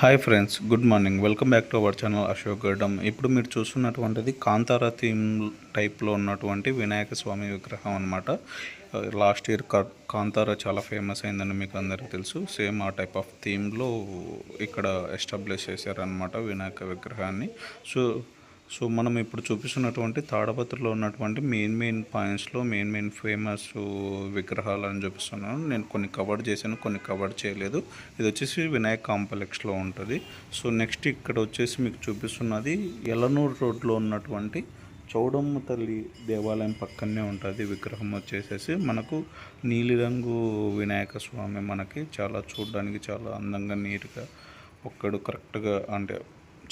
Hi friends good morning welcome back to our channel Ashok Gaddam ఇప్పుడు మీరు చూస్తున్నటువంటిది Kantara theme టైప్లో ఉన్నటువంటి వినాయక స్వామి విగ్రహం అనమాట లాస్ట్ ఇయర్ కాంతారా చాలా ఫేమస్ అయిందని మీకు అందరికీ తెలుసు. సేమ్ ఆ టైప్ ఆఫ్ థీమ్లో ఇక్కడ ఎస్టాబ్లిష్ చేశారనమాట వినాయక విగ్రహాన్ని. సో సో మనం ఇప్పుడు చూపిస్తున్నటువంటి తాడపత్రిలో ఉన్నటువంటి మెయిన్ మెయిన్ పాయింట్స్లో మెయిన్ మెయిన్ ఫేమస్ విగ్రహాలు అని చూపిస్తున్నాను. నేను కొన్ని కవర్ చేశాను కొన్ని కవర్ చేయలేదు. ఇది వచ్చేసి వినాయక్ కాంప్లెక్స్లో ఉంటుంది. సో నెక్స్ట్ ఇక్కడ వచ్చేసి మీకు చూపిస్తున్నది ఎలనూరు రోడ్లో ఉన్నటువంటి చౌడమ్మ తల్లి దేవాలయం పక్కనే ఉంటుంది. విగ్రహం వచ్చేసేసి మనకు నీలిరంగు వినాయక స్వామి మనకి చాలా చూడడానికి చాలా అందంగా నీట్గా ఒక్కడు కరెక్ట్గా అంటే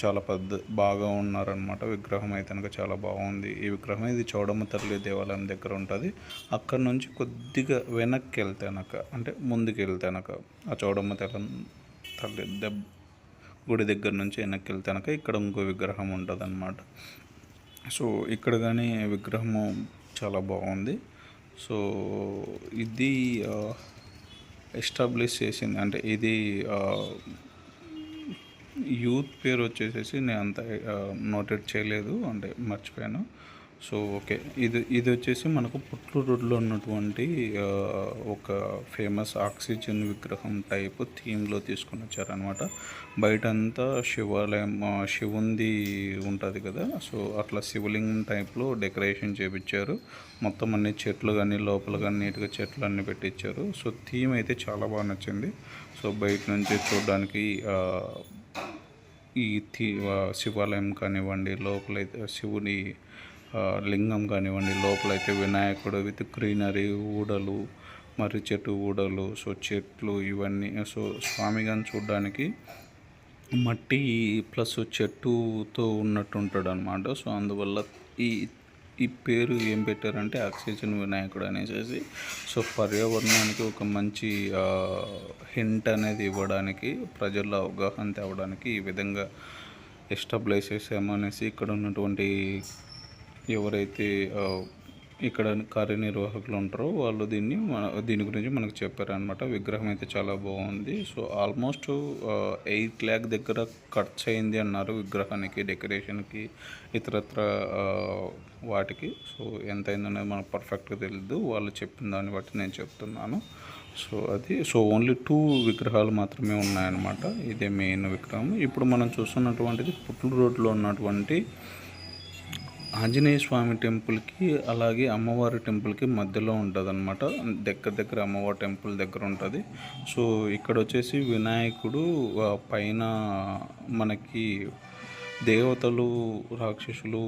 చాలా పెద్ద బాగా ఉన్నారనమాట విగ్రహం అయితే కనుక చాలా బాగుంది. ఈ విగ్రహం ఇది చౌడమ్మ తల్లి దేవాలయం దగ్గర ఉంటుంది. అక్కడ నుంచి కొద్దిగా వెనక్కి వెళ్తేనక అంటే ముందుకు వెళ్తేనక ఆ చౌడమ్మ తల్లి తల్లి దెబ్బ గుడి దగ్గర నుంచి వెనక్కి వెళ్తేనక ఇక్కడ ఇంకో విగ్రహం ఉంటుంది అనమాట సో ఇక్కడ కానీ విగ్రహము చాలా బాగుంది. సో ఇది ఎస్టాబ్లిష్ చేసింది అంటే ఇది యూత్ పేరు వచ్చేసేసి నేను అంత నోటెడ్ చేయలేదు అంటే మర్చిపోయాను. So okay. ఇది ఇది వచ్చేసి మనకు పుట్లూరు ఉన్నటువంటి ఒక ఫేమస్ ఆక్సిజన్ విగ్రహం టైప్ థీమ్లో తీసుకొని వచ్చారనమాట బయట అంతా శివాలయం శివుంది ఉంటుంది కదా. సో అట్లా శివలింగం టైప్లో డెకరేషన్ చేపించారు. మొత్తం అన్ని చెట్లు కానీ లోపల కానీ నీట్గా చెట్లు అన్నీ పెట్టించారు సో థీమ్ అయితే చాలా బాగా నచ్చింది. సో బయట నుంచి చూడడానికి ఈ శివాలయం కానివ్వండి లోపలైతే శివుని లింగం కానివ్వండి లోపలైతే వినాయకుడు విత్ గ్రీనరీ ఊడలు మరి చెట్టు ఊడలు సో చెట్లు ఇవన్నీ సో స్వామి గారిని చూడడానికి మట్టి ప్లస్ చెట్టుతో ఉన్నట్టు ఉంటాడు అనమాట సో అందువల్ల ఈ ఈ పేరు ఏం పెట్టారంటే ఆక్సిజన్ వినాయకుడు అనేసి. సో పర్యావరణానికి ఒక మంచి హింట్ అనేది ఇవ్వడానికి ప్రజల్లో అవగాహన తేవడానికి ఈ విధంగా ఎస్టాబ్లిష్ చేసామనేసి ఇక్కడ ఉన్నటువంటి ఎవరైతే ఇక్కడ కార్యనిర్వాహకులు ఉంటారు. వాళ్ళు దీన్ని మన దీని గురించి మనకు చెప్పారనమాట విగ్రహం అయితే చాలా బాగుంది. సో ఆల్మోస్ట్ ఎయిట్ ల్యాక్ దగ్గర ఖర్చు అయింది అన్నారు విగ్రహానికి డెకరేషన్కి ఇతరత్ర వాటికి. సో ఎంత అయిందనేది మనకు పర్ఫెక్ట్గా తెలియదు వాళ్ళు చెప్పిన దాన్ని బట్టి నేను చెప్తున్నాను. సో అది సో ఓన్లీ టూ విగ్రహాలు మాత్రమే ఉన్నాయన్నమాట. ఇదే మెయిన్ విగ్రహం. ఇప్పుడు మనం చూస్తున్నటువంటిది పుట్లూరు రోడ్లో ఉన్నటువంటి ఆంజనేయ స్వామి టెంపుల్కి అలాగే అమ్మవారి టెంపుల్కి మధ్యలో ఉంటుంది అనమాట దగ్గర దగ్గర అమ్మవారి టెంపుల్ దగ్గర ఉంటుంది. సో ఇక్కడ వచ్చేసి వినాయకుడు పైన మనకి దేవతలు రాక్షసులు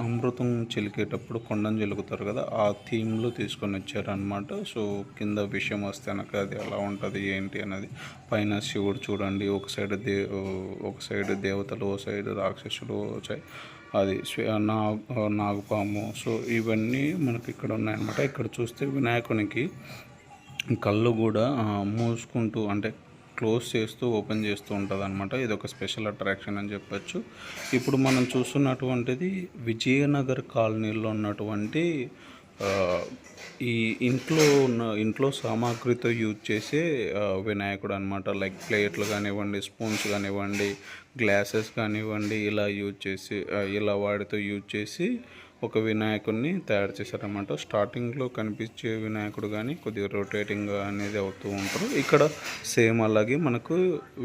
అమృతం చిలికేటప్పుడు కొండను చిలుకుతారు కదా ఆ థీమ్లో తీసుకొని వచ్చారనమాట సో కింద విషయం వస్తే కనుక అది ఎలా ఉంటుంది ఏంటి అనేది పైన శివుడు చూడండి ఒక సైడ్ దే ఒక సైడ్ దేవతలు ఒక సైడ్ రాక్షసులు వచ్చాయి. అది నా నాగపాము. సో ఇవన్నీ మనకి ఇక్కడ ఉన్నాయన్నమాట. ఇక్కడ చూస్తే వినాయకునికి కళ్ళు కూడా మూసుకుంటూ అంటే క్లోజ్ చేస్తూ ఓపెన్ చేస్తూ ఉంటుంది అనమాట ఇది ఒక స్పెషల్ అట్రాక్షన్ అని చెప్పొచ్చు. ఇప్పుడు మనం చూస్తున్నటువంటిది విజయనగర్ కాలనీలో ఉన్నటువంటి ఈ ఇంట్లో ఉన్న ఇంట్లో సామాగ్రితో యూజ్ చేసే వినాయకుడు అనమాట లైక్ ప్లేట్లు కానివ్వండి స్పూన్స్ కానివ్వండి గ్లాసెస్ కానివ్వండి ఇలా యూజ్ చేసి ఇలా వాటితో యూజ్ చేసి ఒక వినాయకుడిని తయారు చేశారన్నమాట. స్టార్టింగ్లో కనిపించే వినాయకుడు కానీ కొద్దిగా రొటేటింగ్ అనేది అవుతూ ఉంటారు. ఇక్కడ సేమ్ అలాగే మనకు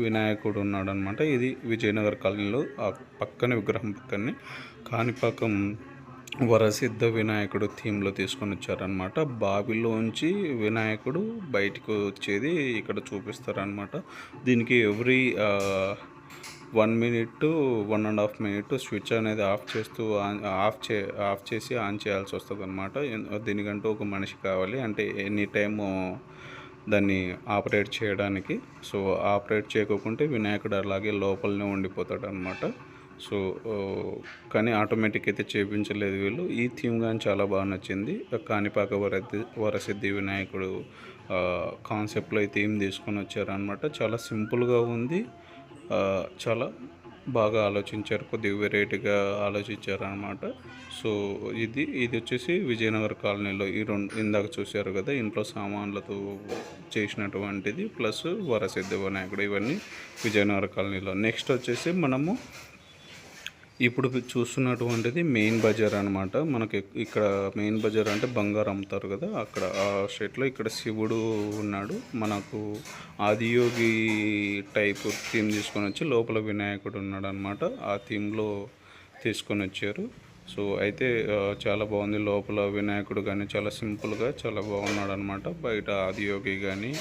వినాయకుడు ఉన్నాడు అనమాట ఇది విజయనగర్ కాలనీలో ఆ పక్కన విగ్రహం పక్కనే కాణిపాకం వరసిద్ధ వినాయకుడు థీమ్లో తీసుకొని వచ్చారనమాట బావిలోంచి వినాయకుడు బయటకు వచ్చేది ఇక్కడ చూపిస్తారనమాట దీనికి every one minute one and half minute switch అనేది ఆఫ్ చేస్తూ ఆన్ ఆఫ్ చే ఆఫ్ చేసి ఆన్ చేయాల్సి వస్తుంది అనమాట దీనికంటూ ఒక మనిషి కావాలి. అంటే ఎనీ టైము దాన్ని ఆపరేట్ చేయడానికి. సో ఆపరేట్ చేయకుంటే వినాయకుడు అలాగే లోపలనే ఉండిపోతాడు అనమాట సో కానీ ఆటోమేటిక్ అయితే చేయించలేదు వీళ్ళు. ఈ థీమ్ కానీ చాలా బాగా నచ్చింది. కాణిపాక వరది వరసిద్ధి వినాయకుడు కాన్సెప్ట్లో ఈ థీమ్ తీసుకొని వచ్చారనమాట చాలా సింపుల్గా ఉంది. చాలా బాగా ఆలోచించారు కొద్దిగా వెరైటీగా ఆలోచించారు అనమాట సో ఇది ఇది వచ్చేసి విజయనగర కాలనీలో ఈ రెండు ఇందాక చూశారు కదా ఇంట్లో సామాన్లతో చేసినటువంటిది ప్లస్ వరసిద్ధ వినాయకుడు ఇవన్నీ విజయనగర కాలనీలో. నెక్స్ట్ వచ్చేసి మనము ఇప్పుడు చూస్తున్నటువంటిది మెయిన్ బజార్ అనమాట మనకి ఇక్కడ మెయిన్ బజార్ అంటే బంగారం అమ్ముతారు కదా అక్కడ ఆ స్ట్రీట్లో ఇక్కడ శివుడు ఉన్నాడు. మనకు ఆదియోగి టైప్ థీమ్ తీసుకొని వచ్చి లోపల వినాయకుడు ఉన్నాడు అనమాట ఆ థీమ్లో తీసుకొని వచ్చారు. సో అయితే చాలా బాగుంది. లోపల వినాయకుడు కానీ చాలా సింపుల్గా చాలా బాగున్నాడు అనమాట బయట ఆదియోగి కానీ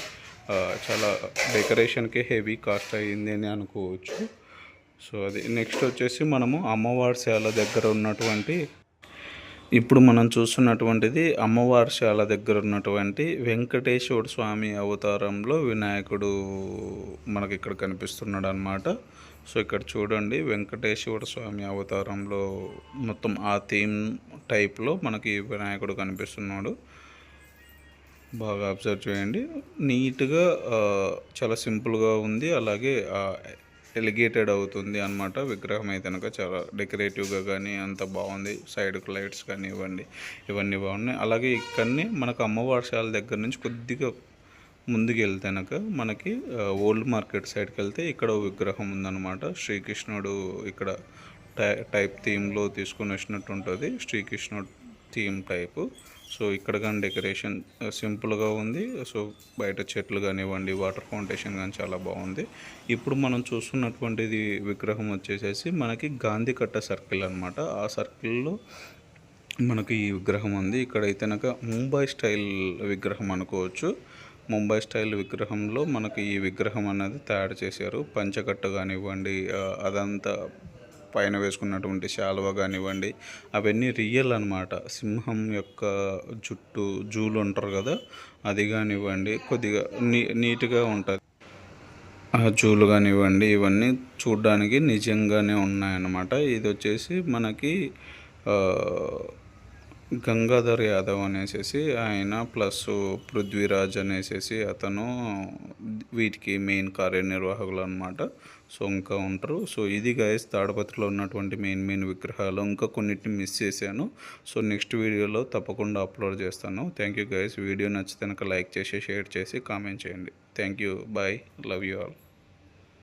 చాలా డెకరేషన్కే హెవీ కాస్ట్ అయ్యింది అని అనుకోవచ్చు. సో అది నెక్స్ట్ వచ్చేసి మనము అమ్మవారి శాల దగ్గర ఉన్నటువంటి ఇప్పుడు మనం చూస్తున్నటువంటిది అమ్మవారి శాల దగ్గర ఉన్నటువంటి వెంకటేశ్వర స్వామి అవతారంలో వినాయకుడు మనకి ఇక్కడ కనిపిస్తున్నాడు అనమాట సో ఇక్కడ చూడండి వెంకటేశ్వర స్వామి అవతారంలో మొత్తం ఆ థీమ్ టైప్లో మనకి వినాయకుడు కనిపిస్తున్నాడు. బాగా అబ్జర్వ్ చేయండి. నీట్గా చాలా సింపుల్గా ఉంది. అలాగే ఎలిగేటెడ్ అవుతుంది అనమాట విగ్రహం అయితే కనుక చాలా డెకరేటివ్గా కానీ అంత బాగుంది. సైడ్కి లైట్స్ కానీ ఇవ్వండి. ఇవన్నీ బాగున్నాయి. అలాగే ఇక్కడనే మనకు అమ్మవారిసాల దగ్గర నుంచి కొద్దిగా ముందుకు వెళ్తే కనుక మనకి ఓల్డ్ మార్కెట్ సైడ్కి వెళ్తే ఇక్కడ విగ్రహం ఉందన్నమాట. శ్రీకృష్ణుడు ఇక్కడ టై టైప్ థీమ్లో తీసుకొని వచ్చినట్టు ఉంటుంది. శ్రీకృష్ణుడు థీమ్ టైపు. సో ఇక్కడ కానీ డెకరేషన్ సింపుల్గా ఉంది. సో బయట చెట్లు కానివ్వండి వాటర్ ఫౌంటేషన్ కానీ చాలా బాగుంది. ఇప్పుడు మనం చూస్తున్నటువంటిది విగ్రహం వచ్చేసేసి మనకి గాంధీ కట్ట సర్కిల్ అనమాట ఆ సర్కిల్లో మనకి ఈ విగ్రహం ఉంది. ఇక్కడైతే కనుక ముంబై స్టైల్ విగ్రహం అనుకోవచ్చు. ముంబై స్టైల్ విగ్రహంలో మనకి ఈ విగ్రహం అనేది తయారు చేశారు. పంచకట్ట కానివ్వండి అదంతా పైన వేసుకున్నటువంటి శాలువ కానివ్వండి అవన్నీ రియల్ అనమాట సింహం యొక్క జుట్టు జూలు ఉంటారు కదా అది కానివ్వండి కొద్దిగా నీ నీట్గా ఉంటుంది. ఆ జూలు కానివ్వండి ఇవన్నీ చూడడానికి నిజంగానే ఉన్నాయన్నమాట. ఇది వచ్చేసి మనకి గంగాధర్ యాదవ్ అనేసి ఆయన ప్లస్ పృథ్వీరాజ్ అనేసి అతను వీటికి మెయిన్ కార్యనిర్వాహకులు అనమాట సో ఇంకా ఉంటారు. సో ఇది గైస్ తాడపత్రిలో ఉన్నటువంటి మెయిన్ మెయిన్ విగ్రహాలు. ఇంకా కొన్నిటిని మిస్ చేశాను. సో నెక్స్ట్ వీడియోలో తప్పకుండా అప్లోడ్ చేస్తాను. థ్యాంక్ యూ గైస్ వీడియో నచ్చితే లైక్ చేసి షేర్ చేసి కామెంట్ చేయండి. Thank you bye love you all